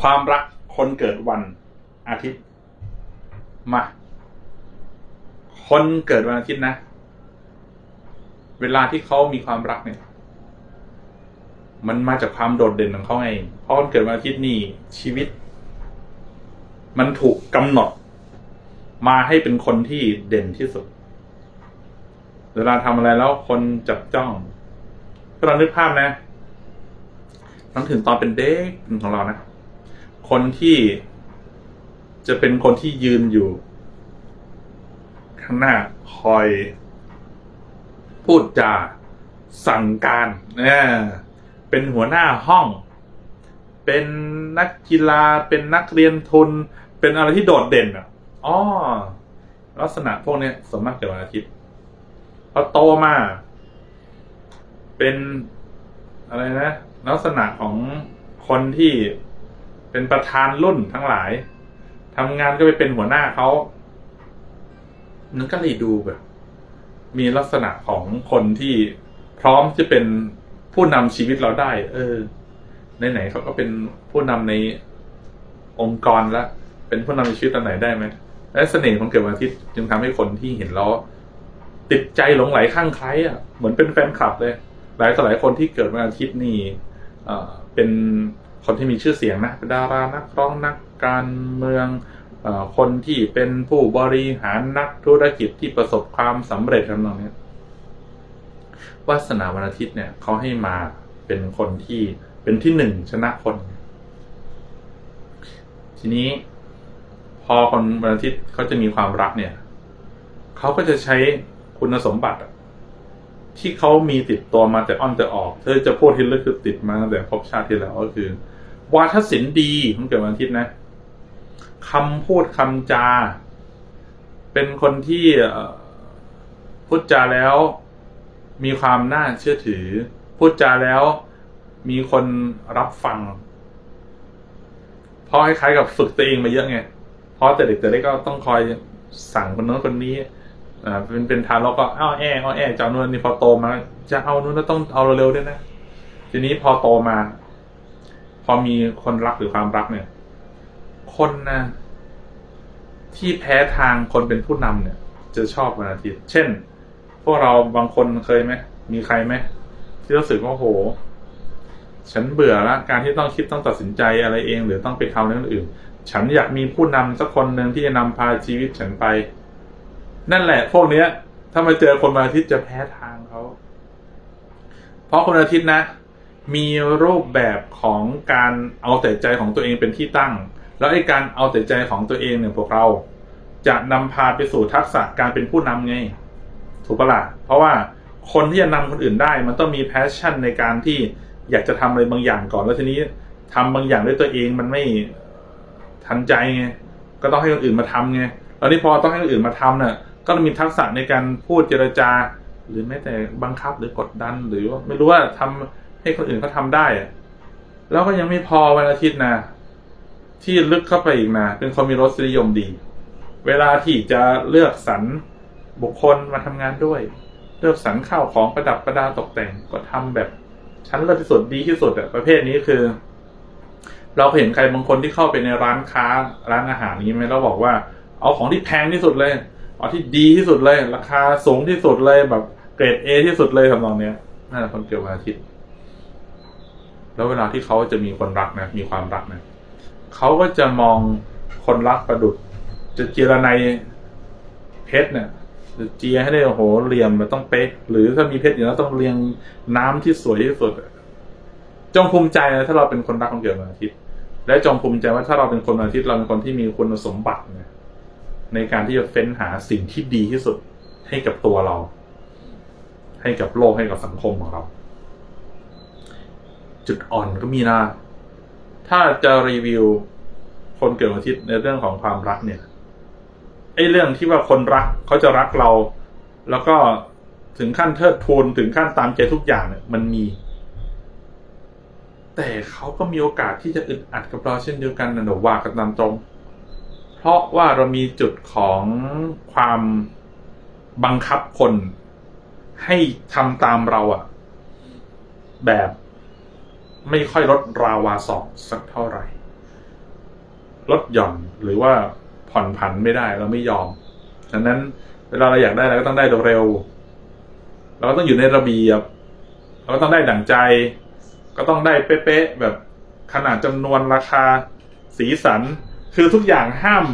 ความรักคนเกิดวันอาทิตย์ มา คนเกิดวันอาทิตย์นะ เวลาที่เขามีความรักเนี่ย มันมาจากความโดดเด่นของเขาไงเพราะคนเกิดวันอาทิตย์นี่ชีวิต มันถูกกำหนด มาให้เป็นคนที่เด่นที่สุด เวลาทำอะไรแล้วคนจับจ้องถ้าเรานึกภาพนะต้องถึงตอนเป็นเด็กของเรานะ คนที่จะเป็นคนที่ยืนอยู่ ข้างหน้าคอย พูดจาสั่งการเนี่ยเป็นหัวหน้าห้อง เป็นนักกีฬาเป็นนักเรียนทุน เป็นอะไรที่โดดเด่นอะอ๋อลักษณะพวกนี้สวนมากเกิดวันอาทิตย์พอโตมา เป็นอะไรนะ ลักษณะของคนที่ เป็นประธานรุ่นทั้งหลายทำงานก็ไปเป็นหัวหน้าเขานั่นก็เลยดูแบบ มีลักษณะของคนที่พร้อมจะเป็นผู้นำชีวิตเราได้ เออไหนๆเขาก็เป็นผู้นำในองค์กรล้วเป็นผู้นำในชีวิตตอนไหนได้ไหมและเสน่ห์ของเกิดวันอาทิตย์จึงทำให้คนที่เห็นแล้วติดใจหลงไหลข้างใครอะเหมือนเป็นแฟนคลับเลย หลายต่อหลายคนที่เกิดวันอาทิตย์นี่อ่อเป็น คนที่มีชื่อเสียงนะดารานักร้องนักการเมืองอคนที่เป็นผู้บริหารนักธุรกิจที่ประสบความสำเร็จทำนองนี้วาสนาวันอาทิตย์เนี่ยเขาให้มาเป็นคนที่เป็นที่หนึ่งชนะคน ทีนี้ พอคนวันอาทิตย์เขาจะมีความรักเนี่ยเขาก็จะใช้คุณสมบัติที่เขามีติดตัวมาแต่อ้อนแต่ออก เธอจะพูดที่ลึกคือติดมาตั้งแต่ภพชาติที่แล้วก็คือ วาทศิลป์ดีของเกิดวันอาทิตย์นะคำพูดคำจา เป็นคนที่พูดจาแล้ว มีความน่าเชื่อถือ พูดจาแล้ว มีคนรับฟังเพราะคล้ายๆกับฝึกตัวเองมาเยอะไงเพราะแต่เด็กแต่เล็กก็ต้องคอยสั่งคนโน้นคนนี้อ่าเป็นเป็นทารกก็อ้าแออ้าแอจะเอานู่นนี่พอโตมา จะเอานู่นแล้วต้องเอาเร็วๆด้วยนะ ทีนี้พอโตมา พอมีคนรักหรือความรักเนี่ย คนนะที่แพ้ทางคนเป็นผู้นำเนี่ย จะชอบวันอาทิตย์ เช่น พวกเราบางคนเคยไหมมีใครไหมที่รู้สึกว่าโห ฉันเบื่อละการที่ต้องคิดต้องตัดสินใจอะไรเอง หรือต้องไปทำเรื่องอื่น ฉันอยากมีผู้นำสักคนหนึ่งที่จะนำพาชีวิตฉันไป นั่นแหละ พวกเนี้ย ถ้ามาเจอคนวันอาทิตย์จะแพ้ทางเขา เพราะคนอาทิตย์นะ มีรูปแบบของการเอาแต่ใจของตัวเองเป็นที่ตั้ง แล้วไอ้การเอาแต่ใจของตัวเองเนี่ยพวกเรา จะนำพาไปสู่ทักษะการเป็นผู้นำไง ถูกปะล่ะเพราะว่าคนที่จะนำคนอื่นได้ มันต้องมีแพชชั่นในการที่อยากจะทำอะไรบางอย่างก่อนแล้วทีนี้ทำบางอย่างด้วยตัวเองมันไม่ทันใจไงก็ต้องให้คนอื่นมาทำไงแล้วนี่พอต้องให้คนอื่นมาทำเนี่ยก็ต้องมีทักษะในการพูดเจรจา หรือแม้แต่บังคับหรือกดดัน หรือว่าไม่รู้ว่าทำ ให้คนอื่นเขาทาได้ แล้วก็ยังไม่พอวันอาทิตย์นะ ที่ลึกเข้าไปอีกนะเป็นคนมีรสนิยมดี เวลาที่จะเลือกสรรบุคคลมาทำงานด้วย เลือกสรรข้าวของประดับประดาตกแต่งก็ทำแบบชั้นเลิศที่สุดดีที่สุดอะประเภทนี้คือ เราเห็นใครบางคนที่เข้าไปในร้านค้าร้านอาหารนี้ไหมเราบอกว่า เอาของที่แพงที่สุดเลย เอาที่ดีที่สุดเลย ราคาสูงที่สุดเลยแบบเกรดเอที่สุดเลยทำนองเนี้ยนั่นแหละคนเกิดวันอาทิตย์ แล้วเวลาที่เขาจะมีคนรักนะ มีความรักนะเขาก็จะมองคนรักประดุดจะเจรในเพชรเนี่ยจะเจียให้ได้โอ้โหเหลี่ยมมันต้องเป๊ะ หรือถ้ามีเพชรอยู่แล้วต้องเรียงน้ำที่สวยที่สุดจงภูมิใจนะถ้าเราเป็นคนรักของเกิดวันอาทิตย์ และจงภูมิใจว่าถ้าเราเป็นคนวันอาทิตย์เราเป็นคนที่มีคุณสมบัตินะในการที่จะเฟ้นหาสิ่งที่ดีที่สุดให้กับตัวเรา ให้กับโลกให้กับสังคมของเรา จุดอ่อนก็มีนะ ถ้าจะรีวิวคนเกิดวันอาทิตย์ในเรื่องของความรักเนี่ยไอ้เรื่องที่ว่าคนรักเขาจะรักเรา แล้วก็ถึงขั้นเทิดทูนถึงขั้นตามใจทุกอย่างเนี่ย มันมี แต่เขาก็มีโอกาสที่จะอึดอัดกับเราเช่นเดียวกันนะหนูว่ากันตามตรง เพราะว่าเรามีจุดของความบังคับคนให้ทำตามเราอะแบบ ไม่ค่อยลดราวาสองสักเท่าไหร่ ลดหย่อนหรือว่าผ่อนผันไม่ได้เราไม่ยอมดังนั้นเวลาเราอยากได้เราก็ต้องได้เร็ว เราก็ต้องอยู่ในระเบียบ เราก็ต้องได้ดั่งใจ ก็ต้องได้เป๊ะๆแบบขนาดจำนวนราคา สีสัน คือทุกอย่างห้าม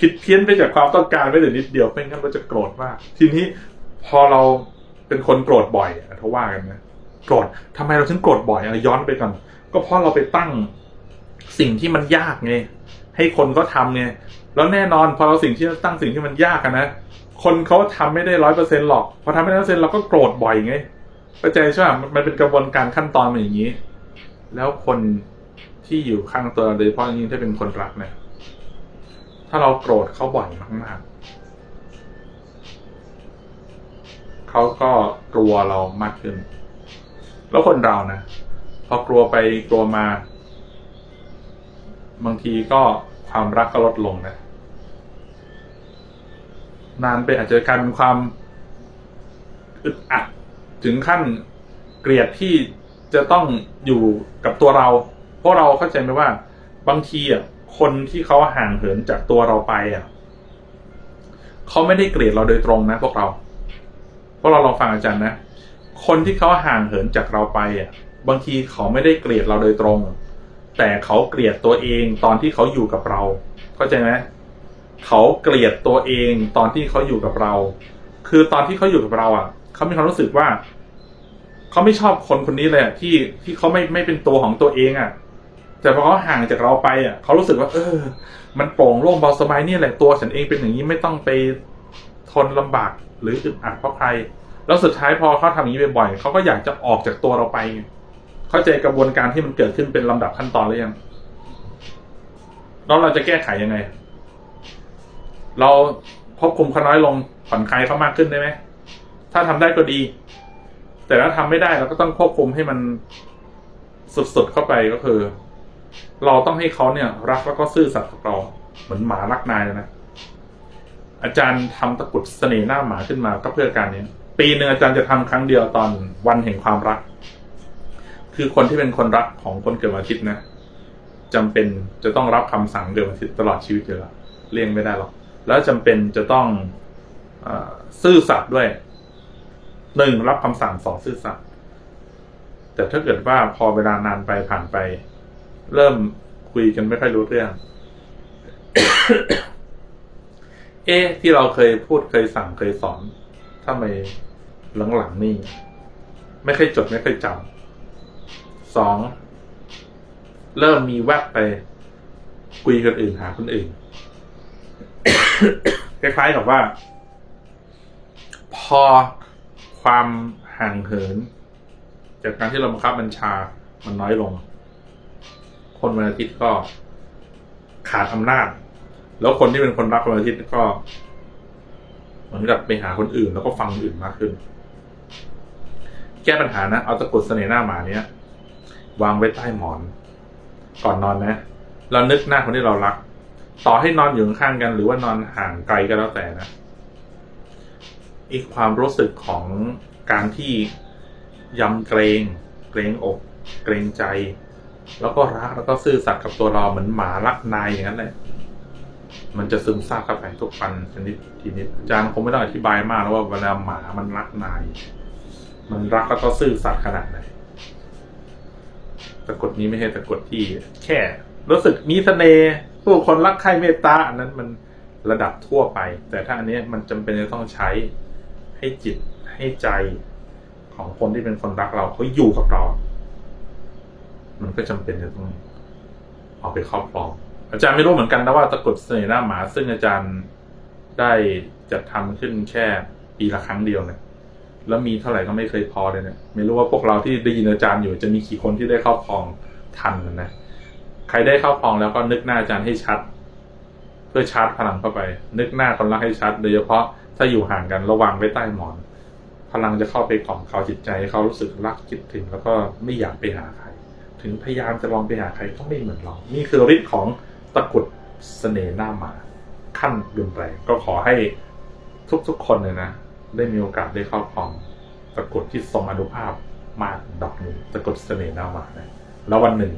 ผิดเพี้ยนไปจากความต้องการไปแต่นิดเดียวไม่งั้นเราจะโกรธมาก ทีนี้พอเราเป็นคนโกรธบ่อยอะถ้าว่ากันนะ โกรธทำไมเราถึงโกรธบ่อยอะย้อนไปก่อน ก็เพราะเราไปตั้งสิ่งที่มันยากไงให้คนเขาทำไงแล้วแน่นอนพอเราสิ่งที่ตั้งสิ่งที่มันยากนะคนเขาทำไม่ได้ร้อยเปอร์เซ็นหรอกพอทำไม่ได้ร้อยเปอร์เซ็นเราก็โกรธบ่อยไงเข้าใจใช่ไหมมันเป็นกระบวนการขั้นตอนมันอย่างนี้ แล้วคนที่อยู่ข้างตัวเราโดยเฉพาะอย่างยิ่งถ้าเป็นคนรักเนี่ยถ้าเราโกรธเขาบ่อยมากๆเขาก็กลัวเรามากขึ้น แล้วคนเรานะพอกลัวไปกลัวมา บางทีก็ความรักก็ลดลงนะนานไปอาจจะกลายเป็นความอึดอัดถึงขั้นเกลียดที่จะต้องอยู่กับตัวเรา เพราะเราเข้าใจไหมว่า บางทีอะคนที่เขาห่างเหินจากตัวเราไปอะเขาไม่ได้เกลียดเราโดยตรงนะ พวกเรา พวกเราลองฟังอาจารย์นะ คนที่เขาห่างเหินจากเราไปอะ บางทีเขาไม่ได้เกลียดเราโดยตรง แต่เขาเกลียดตัวเองตอนที่เขาอยู่กับเรา เข้าใจไหมเขาเกลียดตัวเองตอนที่เขาอยู่กับเรา คือตอนที่เขาอยู่กับเราอะเขามีความรู้สึกว่าเขาไม่ชอบคนคนนี้เลยที่ที่เขาไม่ไม่เป็นตัวของตัวเองอะ แต่พอเขาห่างจากเราไปอะเขารู้สึกว่า เออ มันโปร่งโล่งเบาสบายนี่แหละตัวฉันเองเป็นอย่างนี้ไม่ต้องไปทนลำบากหรืออึดอัดเพราะใคร แล้วสุดท้ายพอเขาทำอย่างนี้บ่อยๆเขาก็อยากจะออกจากตัวเราไป เข้าใจกระบวนการที่มันเกิดขึ้นเป็นลำดับขั้นตอนหรือยังแล้วเราจะแก้ไขยังไง เราควบคุมเขาน้อยลงผ่อนคลายเขามากขึ้นได้ไหมถ้าทำได้ก็ดี แต่ถ้าทำไม่ได้เราก็ต้องควบคุมให้มันสุดๆเข้าไปก็คือ เราต้องให้เขาเนี่ย รักแล้วก็ซื่อสัตย์กับเราเหมือนหมารักนายเลยนะอาจารย์ทำตะกรุดเสน่ห์หน้าหมาขึ้นมาก็เพื่อการนี้ ปีหนึ่งอาจารย์จะทำครั้งเดียวตอนวันแห่งความรัก คือคนที่เป็นคนรักของคนเกิดวันอาทิตย์นะจำเป็นจะต้องรับคำสั่งเกิดวันอาทิตย์ตลอดชีวิตอยู่แล้วเลี่ยงไม่ได้หรอกแล้วจำเป็นจะต้องอซื่อสัตย์ด้วยหนึ่งรับคำสั่งสองซื่อสัตย์แต่ถ้าเกิดว่าพอเวลานานไปผ่านไป เริ่มคุยกันไม่ค่อยรู้เรื่อง เอ๊ะที่เราเคยพูดเคยสั่งเคยสอนทำไม หลังๆนี่ ไม่เคยจดไม่เคยจำสอง เริ่มมีแวบไป คุยกันอื่นหาคนอื่น คล้ายๆกับว่า พอความห่างเหิน จากการที่เราบังคับบัญชามันน้อยลง คนวันอาทิตย์ก็ขาดอำนาจ แล้วคนที่เป็นคนรักวันอาทิตย์ก็ เหมือนกับไปหาคนอื่นแล้วก็ฟังอื่นมากขึ้น แก้ปัญหานะ เอาตะกรุดเสน่ห์หน้าหมาเนี้ยวางไว้ใต้หมอน ก่อนนอนนะ เรานึกหน้าคนที่เรารัก ต่อให้นอนอยู่ข้างกัน หรือว่านอนห่างไกลก็แล้วแต่นะอีกความรู้สึกของการที่ยำเกรงเกรงอก เกรงใจ แล้วก็รักแล้วก็ซื่อสัตย์กับตัวเราเหมือนหมารักนายอย่างนั้นแหละมันจะซึมซาบเข้าไปทุกวันชนิดทีนิดอาจารย์คงไม่ต้องอธิบายมากแล้วว่าเวลาหมามันรักนาย มันรักแล้วก็ซื่อสัตย์ขนาดไหนตะกดนี้ไม่ใช่ตะกดที่ แค่ รู้สึกมีเสน่ห์ผู้คนรักใครเมตตาอันนั้นมันระดับทั่วไป แต่ถ้าอันนี้มันจำเป็นจะต้องใช้ให้จิตให้ใจของคนที่เป็นคนรักเราเขาอยู่กับเรา มันก็จำเป็นจะต้องเอาไปครอบครอง อาจารย์ไม่รู้เหมือนกันนะว่าตะกรุดเสน่ห์หน้าหมา ซึ่งอาจารย์ได้จัดทำขึ้นแค่ปีละครั้งเดียวเนี่ย แล้วมีเท่าไหร่ก็ไม่เคยพอเลยเนี่ย ไม่รู้ว่าพวกเราที่ได้ยินอาจารย์อยู่จะมีกี่คนที่ได้ครอบครองทันนะ ใครได้ครอบครองแล้วก็นึกหน้าอาจารย์ให้ชัด เพื่อชาร์จพลังเข้าไป นึกหน้าคนรักให้ชัด โดยเฉพาะถ้าอยู่ห่างกันระวังไว้ใต้หมอน พลังจะเข้าไปกล่อมเขาจิตใจใเขารู้สึกรักคิดถึง แล้วก็ไม่อยากไปหาใคร ถึงพยายามจะลองไปหาใครก็ไม่เหมือนเรา นี่คือฤทธิ์ของตะกุดเสน่ห์หน้าหมา ขั้นรุนแรงก็ขอให้ทุกๆคนเลยนะ ได้มีโอกาสได้เข้าครองตะกรุดที่ทรงอนุภาพมากดอกหนึ่งตะกรุดเสน่ห์นามานะแล้ววันหนึ่ง